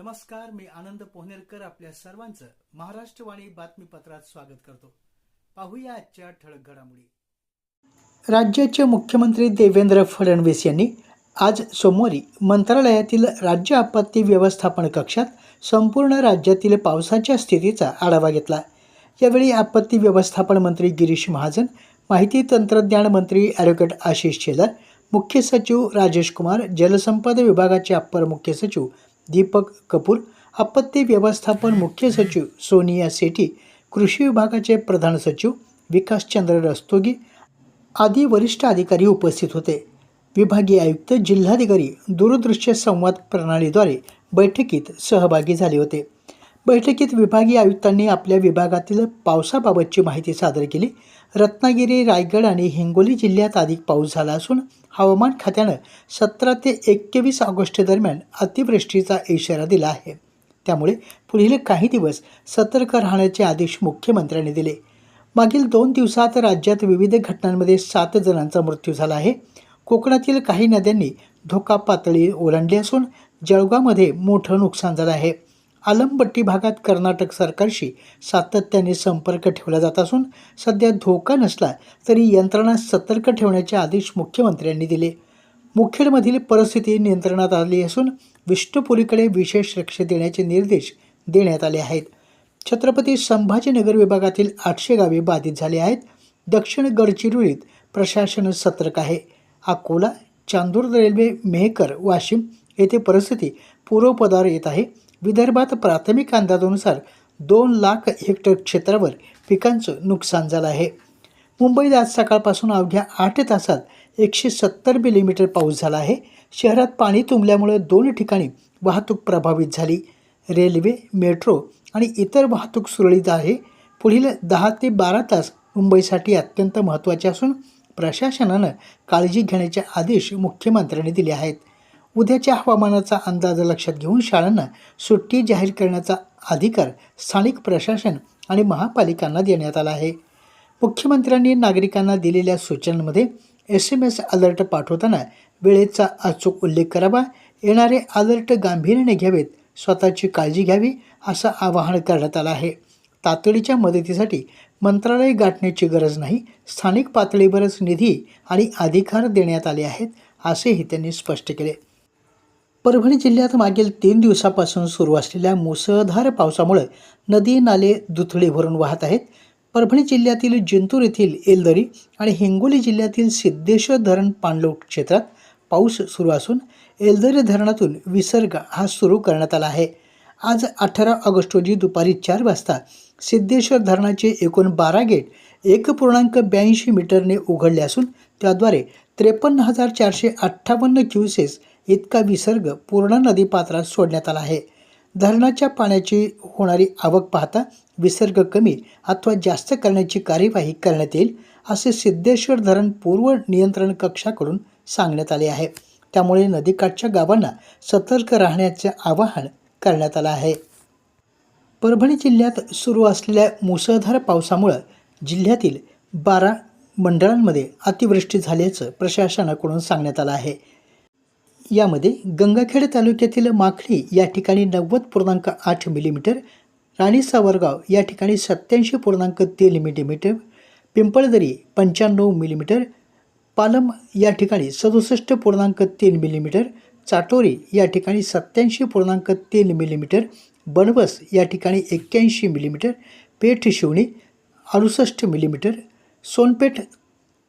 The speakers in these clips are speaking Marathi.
नमस्कार मी आनंद पोहनेरकर आपल्या सर्वांचं महाराष्ट्रवाणी बातमीपत्रात स्वागत करतो. पाहूया आजच्या ठळक घडामोडी. राज्याचे मुख्यमंत्री देवेंद्र फडणवीस यांनी आज सोमवारी मंत्रालयातील राज्य आपत्ती व्यवस्थापन कक्षात संपूर्ण राज्यातील पावसाच्या स्थितीचा आढावा घेतला. यावेळी आपत्ती व्यवस्थापन मंत्री गिरीश महाजन माहिती तंत्रज्ञान मंत्री ॲडव्होकेट आशिष शेलार मुख्य सचिव राजेश कुमार जलसंपदा विभागाचे अप्पर मुख्य सचिव दीपक कपूर आपत्ती व्यवस्थापन मुख्य सचिव सोनिया सेठी कृषी विभागाचे प्रधान सचिव विकासचंद्र रस्तोगी आदी वरिष्ठ अधिकारी उपस्थित होते. विभागीय आयुक्त जिल्हाधिकारी दूरदृश्य संवाद प्रणालीद्वारे बैठकीत सहभागी झाले होते. बैठकीत विभागीय आयुक्तांनी आपल्या विभागातील पावसाबाबतची माहिती सादर केली. रत्नागिरी रायगड आणि हिंगोली जिल्ह्यात अधिक पाऊस झाला असून हवामान खात्यानं सतरा ते एकवीस ऑगस्ट दरम्यान अतिवृष्टीचा इशारा दिला आहे. त्यामुळे पुढील काही दिवस सतर्क राहण्याचे आदेश मुख्यमंत्र्यांनी दिले. मागील दोन दिवसात राज्यात विविध घटनांमध्ये सात जणांचा मृत्यू झाला आहे. कोकणातील काही नद्यांनी धोका पातळी ओलांडली असून जळगावमध्ये मोठं नुकसान झालं आहे. आलमबट्टी भागात कर्नाटक सरकारशी सातत्याने संपर्क ठेवला जात असून सध्या धोका नसला तरी यंत्रणा सतर्क ठेवण्याचे आदेश मुख्यमंत्र्यांनी दिले. मुखेडमधील परिस्थिती नियंत्रणात आली असून विष्णुपुरीकडे विशेष लक्ष देण्याचे निर्देश देण्यात आले आहेत. छत्रपती संभाजीनगर विभागातील आठशे गावे बाधित झाली आहेत. दक्षिण गडचिरोलीत प्रशासन सतर्क आहे. अकोला चांदूर रेल्वे मेहकर वाशिम येथे परिस्थिती पूर्वपदावर येत आहे. विदर्भात प्राथमिक अंदाजानुसार दोन लाख हेक्टर क्षेत्रावर पिकांचं नुकसान झालं आहे. मुंबईत आज सकाळपासून अवघ्या आठ तासात एकशे सत्तर मिलीमीटर पाऊस झाला आहे. शहरात पाणी तुंबल्यामुळे दोन ठिकाणी वाहतूक प्रभावित झाली. रेल्वे मेट्रो आणि इतर वाहतूक सुरळीत आहे. पुढील दहा ते बारा तास मुंबईसाठी अत्यंत महत्त्वाचे असून प्रशासनानं काळजी घेण्याचे आदेश मुख्यमंत्र्यांनी दिले आहेत. उद्याच्या हवामानाचा अंदाज लक्षात घेऊन शाळांना सुट्टी जाहीर करण्याचा अधिकार स्थानिक प्रशासन आणि महापालिकांना देण्यात आला आहे. मुख्यमंत्र्यांनी नागरिकांना दिलेल्या सूचनांमध्ये एस एम एस अलर्ट पाठवताना वेळेचा अचूक उल्लेख करावा येणारे अलर्ट गांभीर्याने घ्यावेत स्वतःची काळजी घ्यावी असं आवाहन करण्यात आलं आहे. तातडीच्या मदतीसाठी मंत्रालय गाठण्याची गरज नाही स्थानिक पातळीवरच निधी आणि अधिकार देण्यात आले आहेत असेही त्यांनी स्पष्ट केले. परभणी जिल्ह्यात मागील तीन दिवसापासून सुरू असलेल्या मुसळधार पावसामुळे नदी नाले दुथडे भरून वाहत आहेत. परभणी जिल्ह्यातील जिंतूर येथील एलदरी आणि हिंगोली जिल्ह्यातील सिद्धेश्वर धरण पाणलोट क्षेत्रात पाऊस सुरू असून एलदरी धरणातून विसर्ग हा सुरू करण्यात आला आहे. आज अठरा ऑगस्ट रोजी दुपारी चार वाजता सिद्धेश्वर धरणाचे एकूण बारा गेट एक पूर्णांक ब्याऐंशी मीटरने उघडले असून त्याद्वारे त्रेपन्न हजार चारशे अठ्ठावन्न क्युसेस इतका विसर्ग पूर्णा नदीपात्रात सोडण्यात आला आहे. धरणाच्या पाण्याची होणारी आवक पाहता विसर्ग कमी अथवा जास्त करण्याची कार्यवाही करण्यात येईल असे सिद्धेश्वर धरण पूर्व नियंत्रण कक्षाकडून सांगण्यात आले आहे. त्यामुळे नदीकाठच्या गावांना सतर्क राहण्याचे आवाहन करण्यात आलं आहे. परभणी जिल्ह्यात सुरू असलेल्या मुसळधार पावसामुळं जिल्ह्यातील बारा मंडळांमध्ये अतिवृष्टी झाल्याचं प्रशासनाकडून सांगण्यात आलं आहे. यामध्ये गंगाखेड तालुक्यातील माखळी या ठिकाणी नव्वद पूर्णांक आठ मिलीमीटर राणी सावरगाव या ठिकाणी सत्याऐंशी पूर्णांक तीन मिलीमीटर पिंपळदरी पंच्याण्णव मिलीमीटर पालम या ठिकाणी सदुसष्ट पूर्णांक तीन मिलीमीटर चाटोरी या ठिकाणी सत्याऐंशी पूर्णांक तीन मिलीमीटर बनवस या ठिकाणी एक्क्याऐंशी मिलीमीटर पेठ शिवणी अडुसष्ट मिलीमीटर सोनपेठ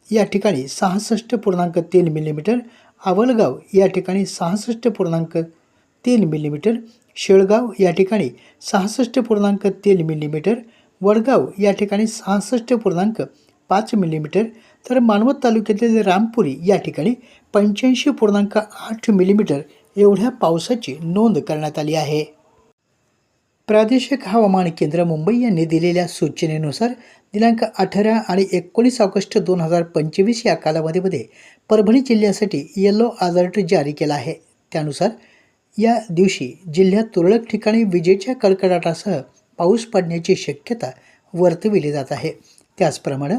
या ठिकाणी सहासष्ट पूर्णांक तीन मिलीमीटर आवलगाव या ठिकाणी सहासष्ट पूर्णांक तीन मिलीमीटर शेळगाव या ठिकाणी सहासष्ट पूर्णांक तीन मिलीमीटर वडगाव या ठिकाणी सहासष्ट पूर्णांक पाच मिलीमीटर तर मानवत तालुक्यातील रामपुरी या ठिकाणी पंच्याऐंशी पूर्णांक आठ मिलीमीटर एवढ्या पावसाची नोंद करण्यात आली आहे. प्रादेशिक हवामान केंद्र मुंबई यांनी दिलेल्या सूचनेनुसार दिनांक अठरा आणि एकोणीस ऑगस्ट दोन हजार पंचवीस या कालावधीमध्ये परभणी जिल्ह्यासाठी येलो अलर्ट जारी केला आहे. त्यानुसार या दिवशी जिल्ह्यात तुरळक ठिकाणी विजेच्या कडकडाटासह पाऊस पडण्याची शक्यता वर्तविली जात आहे. त्याचप्रमाणे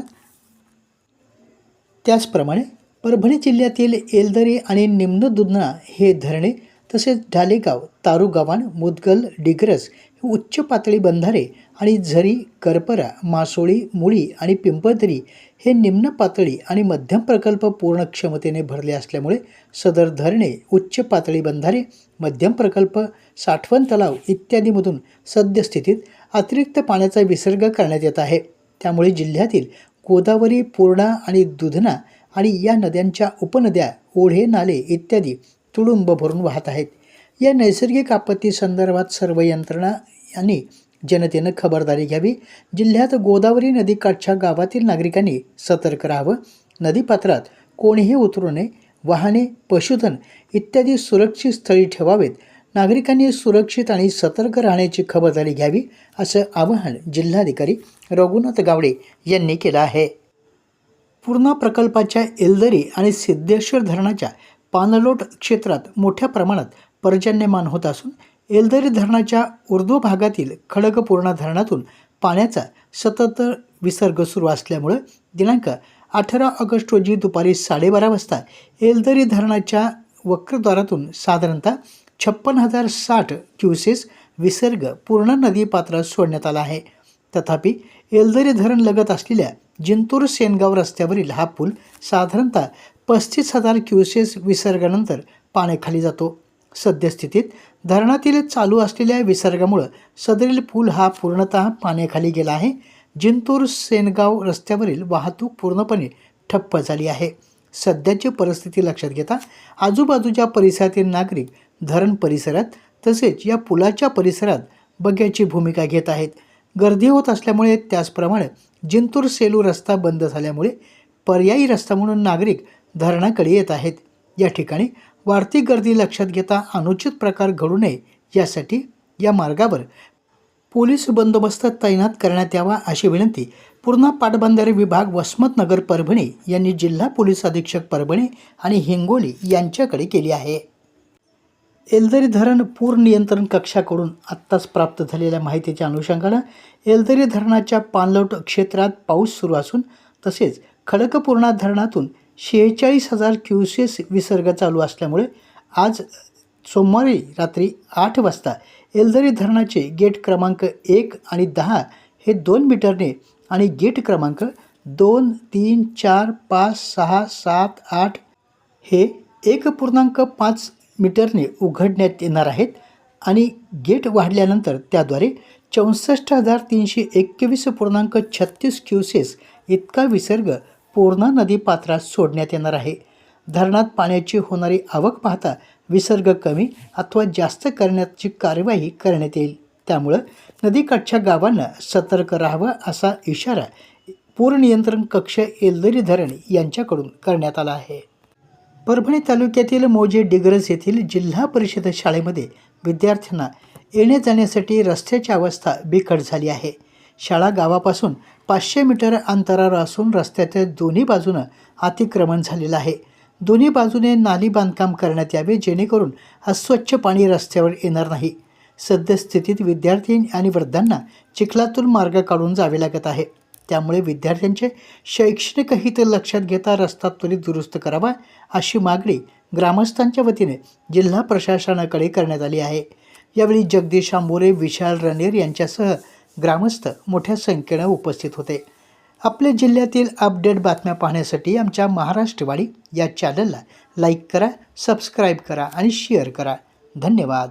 त्याचप्रमाणे परभणी जिल्ह्यातील एलदरी आणि निम्न दुधना हे धरणे तसेच ढालेगाव तारुगावान मुदगल डिग्रस उच्च पातळी बंधारे आणि झरी करपरा मासोळी मुळी आणि पिंपळदरी हे निम्न पातळी आणि मध्यम प्रकल्प पूर्ण क्षमतेने भरले असल्यामुळे सदर धरणे उच्च पातळी बंधारे मध्यम प्रकल्प साठवण तलाव इत्यादीमधून सद्यस्थितीत अतिरिक्त पाण्याचा विसर्ग करण्यात येत आहे. त्यामुळे जिल्ह्यातील गोदावरी पूर्णा आणि दुधना आणि या नद्यांच्या उपनद्या ओढे नाले इत्यादी तुडुंब भरून वाहत आहेत. या नैसर्गिक आपत्ती संदर्भात सर्व यंत्रणा यांनी जनतेनं खबरदारी घ्यावी. जिल्ह्यात गोदावरी नदीकाठच्या गावातील नागरिकांनी सतर्क राहावं. नदीपात्रात कोणीही उतरू नये. वाहने पशुधन इत्यादी सुरक्षित स्थळी ठेवावेत. नागरिकांनी सुरक्षित आणि सतर्क राहण्याची खबरदारी घ्यावी असं आवाहन जिल्हाधिकारी रघुनाथ गावडे यांनी केलं आहे. पूर्णा प्रकल्पाच्या एलदरी आणि सिद्धेश्वर धरणाच्या पाणलोट क्षेत्रात मोठ्या प्रमाणात पर्जन्यमान होत असून एलदरी धरणाच्या ऊर्ध्व भागातील खडकपूर्णा धरणातून पाण्याचा सतत विसर्ग सुरू असल्यामुळं दिनांक अठरा ऑगस्ट रोजी दुपारी साडेबारा वाजता एलदरी धरणाच्या वक्रद्वारातून साधारणतः छप्पन हजार साठ क्युसेस विसर्ग पूर्ण नदी पात्रात सोडण्यात आला आहे. तथापि एलदरी धरण लगत असलेल्या जिंतूर सेनगाव रस्त्यावरील हा पूल साधारणतः पस्तीस हजार क्युसेस विसर्गानंतर पाण्याखाली जातो. सद्यस्थितीत धरणातील चालू असलेल्या विसर्गामुळं सदरील पूल हा पूर्णतः पाण्याखाली गेला आहे. जिंतूर सेनगाव रस्त्यावरील वाहतूक पूर्णपणे ठप्प झाली आहे. सध्याची परिस्थिती लक्षात घेता आजूबाजूच्या परिसरातील नागरिक धरण परिसरात तसेच या पुलाच्या परिसरात बग्याची भूमिका घेत आहेत. गर्दी होत असल्यामुळे त्याचप्रमाणे जिंतूर सेलू रस्ता बंद झाल्यामुळे पर्यायी रस्ता म्हणून नागरिक धरणाकडे येत आहेत. या ठिकाणी वाढती गर्दी लक्षात घेता अनुचित प्रकार घडू नये यासाठी या मार्गावर पोलीस बंदोबस्त तैनात करण्यात यावा अशी विनंती पूर्णा पाटबंधारे विभाग वसमतनगर परभणी यांनी जिल्हा पोलीस अधीक्षक परभणी आणि हिंगोली यांच्याकडे केली आहे. एलदरी धरण पूर नियंत्रण कक्षाकडून आत्ताच प्राप्त झालेल्या माहितीच्या अनुषंगानं एलदरी धरणाच्या पाणलोट क्षेत्रात पाऊस सुरू असून तसेच खडकपूर्णा धरणातून शेहेचाळीस हजार क्युसेस विसर्ग चालू असल्यामुळे आज सोमवारी रात्री आठ वाजता एलदरी धरणाचे गेट क्रमांक एक आणि दहा हे दोन मीटरने आणि गेट क्रमांक दोन तीन चार पाच सहा सात आठ हे एक पूर्णांक पाच मीटरने उघडण्यात येणार आहेत आणि गेट वाढल्यानंतर त्याद्वारे चौसष्ट हजार तीनशे एकवीस पूर्णांक छत्तीस क्युसेस इतका विसर्ग पूर्णा नदी पात्रात सोडण्यात येणार आहे. धरणात पाण्याची होणारी आवक पाहता विसर्ग कमी अथवा जास्त करण्याची कार्यवाही करण्यात येईल. त्यामुळं नदीकाठच्या गावांना सतर्क राहावं असा इशारा पूर नियंत्रण कक्ष एलदरी धरण यांच्याकडून करण्यात आला आहे. परभणी तालुक्यातील मोजे डिग्रज येथील जिल्हा परिषद शाळेमध्ये विद्यार्थ्यांना येण्या जाण्यासाठी रस्त्याची अवस्था बिकट झाली आहे. शाळा गावापासून पाचशे मीटर अंतरावर असून रस्त्याच्या दोन्ही बाजूनं अतिक्रमण झालेलं आहे. दोन्ही बाजूने नाली बांधकाम करण्यात यावे जेणेकरून अस्वच्छ पाणी रस्त्यावर येणार नाही. सद्यस्थितीत विद्यार्थी आणि वृद्धांना चिखलातून मार्ग काढून जावे लागत आहे. त्यामुळे विद्यार्थ्यांचे शैक्षणिक हित लक्षात घेता रस्ता त्वरित दुरुस्त करावा अशी मागणी ग्रामस्थांच्या वतीने जिल्हा प्रशासनाकडे करण्यात आली आहे. यावेळी जगदीश आंबोरे विशाल रणेर यांच्यासह ग्रामस्थ मोठ्या संख्येनं उपस्थित होते. आपल्या जिल्ह्यातील अपडेट बातम्या पाहण्यासाठी आमच्या महाराष्ट्रवाडी या चॅनलला लाईक करा सबस्क्राईब करा आणि शेअर करा. धन्यवाद.